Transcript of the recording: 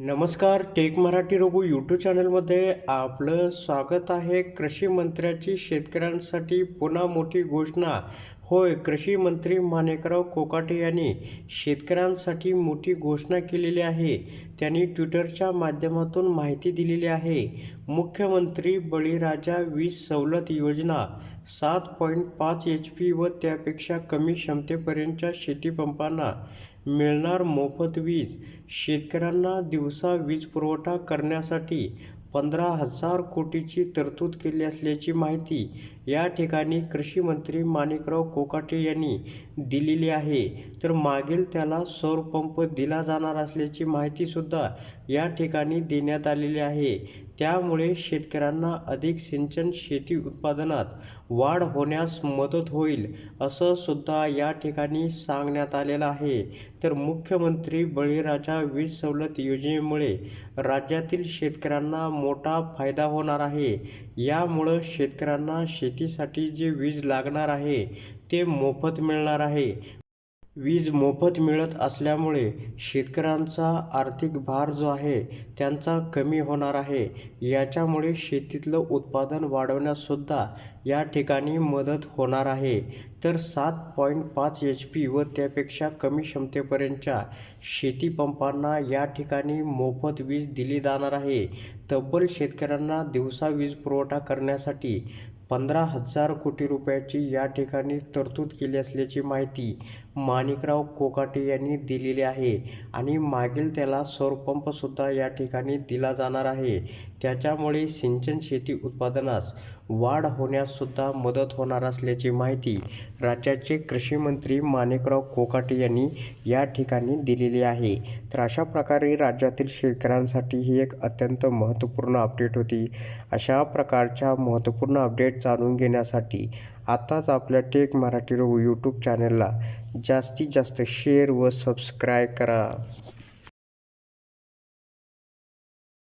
नमस्कार take Marathi robot YouTube चॅनलमध्ये आपलं स्वागत आहे. कृषी मंत्र्याची शेतकऱ्यांसाठी पुन्हा मोठी घोषणा. होय कृषी मंत्री माणिकराव कोकाटे यांनी शेतकऱ्यांसाठी मोठी घोषणा केलेली आहे. त्यांनी ट्विटरच्या माध्यमातून माहिती दिलेली आहे. मुख्यमंत्री बळीराजा वीज सवलत योजना सात पॉईंट पाच एच पी व त्यापेक्षा कमी क्षमतेपर्यंतच्या शेतीपंपांना मिळणार मोफत वीज. शेतकऱ्यांना दिवसा वीज पुरवठा करण्यासाठी पंधरा हजार कोटीची तरतूद केली असल्याची माहिती या ठिकाणी कृषी मंत्री माणिकराव कोकाटे यांनी दिलेली आहे. तर मागील त्याला सौर पंप दिला जाणार असल्याची माहितीसुद्धा या ठिकाणी देण्यात आलेली आहे. त्यामुळे शेतकऱ्यांना अधिक सिंचन शेती उत्पादनात वाढ होण्यास मदत होईल असं सुद्धा या ठिकाणी सांगण्यात आलेलं आहे. तर मुख्यमंत्री बळीराजा वीज सवलत योजनेमुळे राज्यातील शेतकऱ्यांना मोठा फायदा होणार आहे. यामुळं शेतकऱ्यांना शेतीसाठी जे वीज लागणार आहे ते मोफत मिळणार आहे. वीज मोफत मिळत असल्यामुळे शेतकऱ्यांचा आर्थिक भार जो आहे त्यांचा कमी होणार आहे. याच्यामुळे शेतीतलं उत्पादन वाढवण्यासुद्धा या ठिकाणी मदत होणार आहे. तर सात पॉईंट पाच एच पी व त्यापेक्षा कमी क्षमतेपर्यंतच्या शेतीपंपांना या ठिकाणी मोफत वीज दिली जाणार आहे. तब्बल शेतकऱ्यांना दिवसा वीज पुरवठा करण्यासाठी पंधरा हजार कोटी रुपयाची या ठिकाणी तरतूद केली असल्याची माहिती माणिकराव कोकाटे यांनी दिलेली आहे. आणि मागील त्याला सौरपंपसुद्धा या ठिकाणी दिला जाणार आहे. त्याच्यामुळे सिंचन शेती उत्पादनास वाढ होण्याससुद्धा मदत होणार असल्याची माहिती राज्याचे कृषी मंत्री माणिकराव कोकाटे यांनी या ठिकाणी दिलेली आहे. तर अशा प्रकारे राज्यातील शेतकऱ्यांसाठी ही एक अत्यंत महत्त्वपूर्ण अपडेट होती. अशा प्रकारच्या महत्त्वपूर्ण अपडेट जाणून घेण्यासाठी आताच आपल्या टेक मराठी रो यूट्यूब चॅनलला जास्तीत जास्त शेअर व सबस्क्राईब करा.